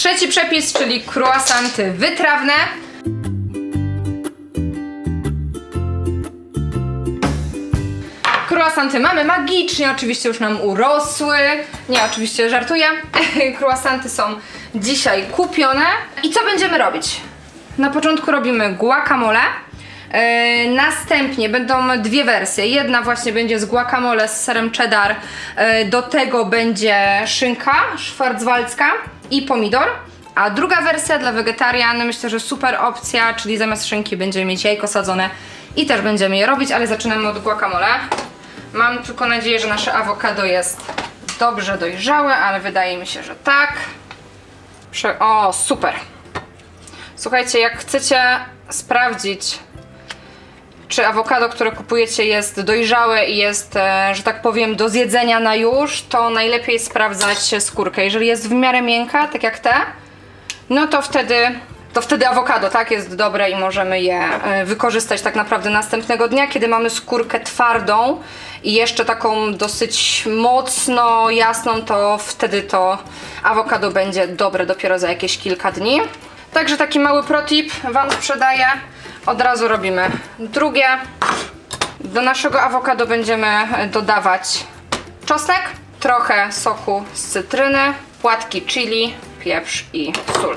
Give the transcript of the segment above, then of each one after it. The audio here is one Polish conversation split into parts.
trzeci przepis, czyli croissanty wytrawne. Croissanty mamy magicznie, oczywiście już nam urosły. Nie, oczywiście żartuję. Croissanty są dzisiaj kupione. I co będziemy robić? Na początku robimy guacamole. Yy, następnie będą dwie wersje. Jedna właśnie będzie z guacamole z serem cheddar. Yy, do tego będzie szynka szwarcwaldzka i pomidor. A druga wersja dla wegetarian, myślę, że super opcja, czyli zamiast szynki będziemy mieć jajko sadzone i też będziemy je robić, ale zaczynamy od guacamole. Mam tylko nadzieję, że nasze awokado jest dobrze dojrzałe, ale wydaje mi się, że tak. Prze o, super. Słuchajcie, jak chcecie sprawdzić, czy awokado, które kupujecie jest dojrzałe i jest, e, że tak powiem, do zjedzenia na już, to najlepiej sprawdzać skórkę. Jeżeli jest w miarę miękka, tak jak te, no to wtedy, to wtedy awokado, tak, jest dobre i możemy je e, wykorzystać tak naprawdę następnego dnia, kiedy mamy skórkę twardą i jeszcze taką dosyć mocno jasną, to wtedy to awokado będzie dobre dopiero za jakieś kilka dni. Także taki mały protip Wam sprzedaję. Od razu robimy drugie. Do naszego awokado będziemy dodawać czosnek, trochę soku z cytryny, płatki chili, pieprz i sól.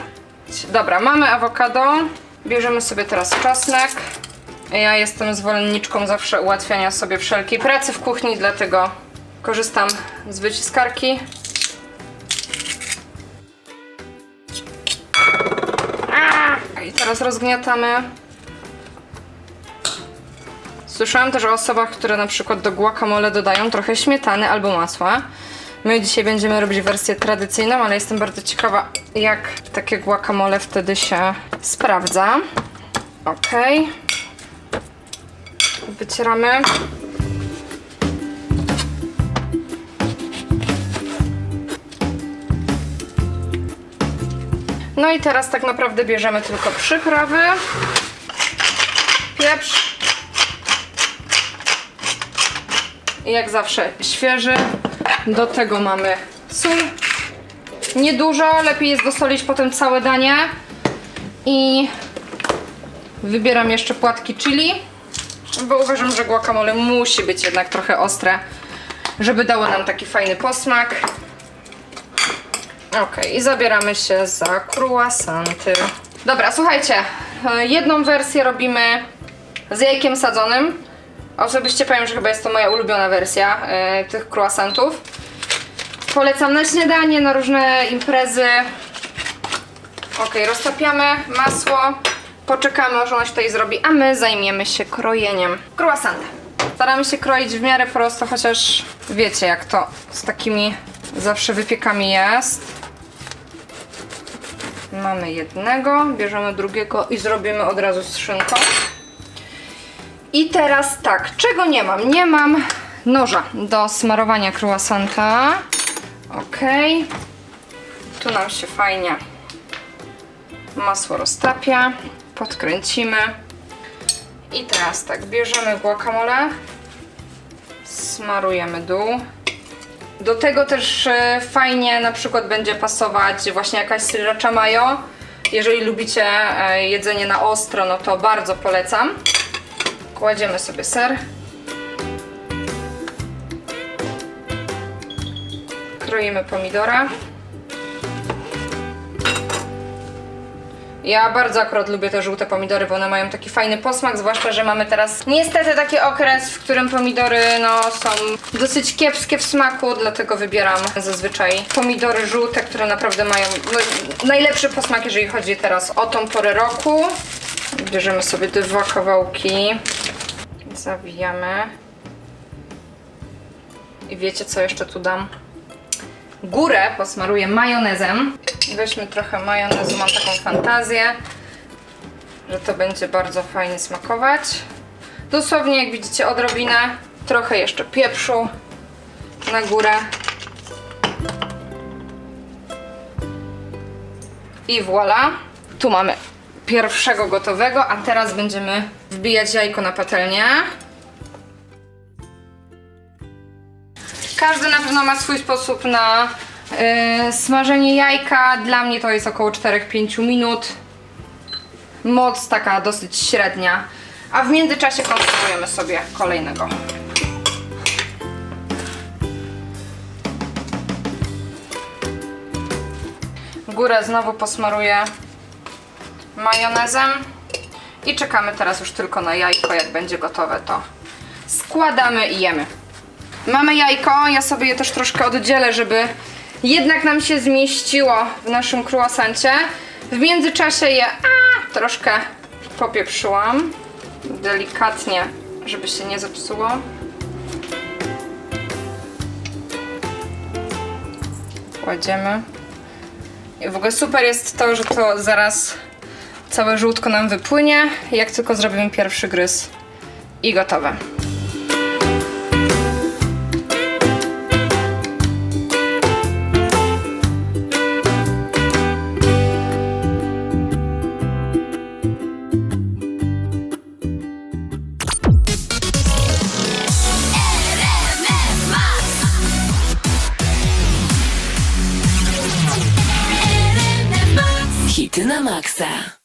Dobra, mamy awokado. Bierzemy sobie teraz czosnek. Ja jestem zwolenniczką zawsze ułatwiania sobie wszelkiej pracy w kuchni, dlatego korzystam z wyciskarki. I teraz rozgniatamy. Słyszałam też o osobach, które na przykład do guacamole dodają trochę śmietany albo masła. My dzisiaj będziemy robić wersję tradycyjną, ale jestem bardzo ciekawa, jak takie guacamole wtedy się sprawdza. Ok. Wycieramy. No i teraz tak naprawdę bierzemy tylko przyprawy. Pieprz. Jak zawsze świeży. Do tego mamy sól. Niedużo, lepiej jest dosolić potem całe danie. I wybieram jeszcze płatki chili, bo uważam, że guacamole musi być jednak trochę ostre, żeby dało nam taki fajny posmak. Ok, i zabieramy się za croissanty. Dobra, słuchajcie, e, jedną wersję robimy z jajkiem sadzonym. Osobiście powiem, że chyba jest to moja ulubiona wersja e, tych croissantów. Polecam na śniadanie, na różne imprezy. Ok, roztapiamy masło, poczekamy aż ono się tutaj zrobi, a my zajmiemy się krojeniem. Croissanty. Staramy się kroić w miarę prosto, chociaż wiecie jak to z takimi zawsze wypiekami jest. Mamy jednego, bierzemy drugiego i zrobimy od razu z szynką. I teraz tak, czego nie mam? Nie mam noża do smarowania croissanta. Ok. Tu nam się fajnie masło roztapia. Podkręcimy. I teraz tak, bierzemy guacamole. Smarujemy dół. Do tego też e, fajnie na przykład będzie pasować właśnie jakaś sriracha mayo. Jeżeli lubicie e, jedzenie na ostro, no to bardzo polecam. Kładziemy sobie ser. Kroimy pomidora. Ja bardzo akurat lubię te żółte pomidory, bo one mają taki fajny posmak, zwłaszcza, że mamy teraz niestety taki okres, w którym pomidory no, są dosyć kiepskie w smaku, dlatego wybieram zazwyczaj pomidory żółte, które naprawdę mają no, najlepszy posmak, jeżeli chodzi teraz o tą porę roku. Bierzemy sobie dwa kawałki, zawijamy. I wiecie co jeszcze tu dam? Górę posmaruję majonezem. Weźmy trochę majonezu, mam taką fantazję, że to będzie bardzo fajnie smakować. Dosłownie, jak widzicie, odrobinę, trochę jeszcze pieprzu na górę. I voilà. Tu mamy pierwszego gotowego, a teraz będziemy wbijać jajko na patelnię. Każdy na pewno ma swój sposób na Yy, smażenie jajka dla mnie to jest około 4-5 minut. Moc taka dosyć średnia. A w międzyczasie konstruujemy sobie kolejnego. Górę znowu posmaruję majonezem. I czekamy teraz już tylko na jajko. Jak będzie gotowe, to składamy i jemy. Mamy jajko, ja sobie je też troszkę oddzielę, żeby jednak nam się zmieściło w naszym croissancie. W międzyczasie je a, troszkę popieprzyłam. Delikatnie, żeby się nie zepsuło. Kładziemy. I w ogóle super jest to, że to zaraz całe żółtko nam wypłynie. Jak tylko zrobimy pierwszy gryz i gotowe. Hity na.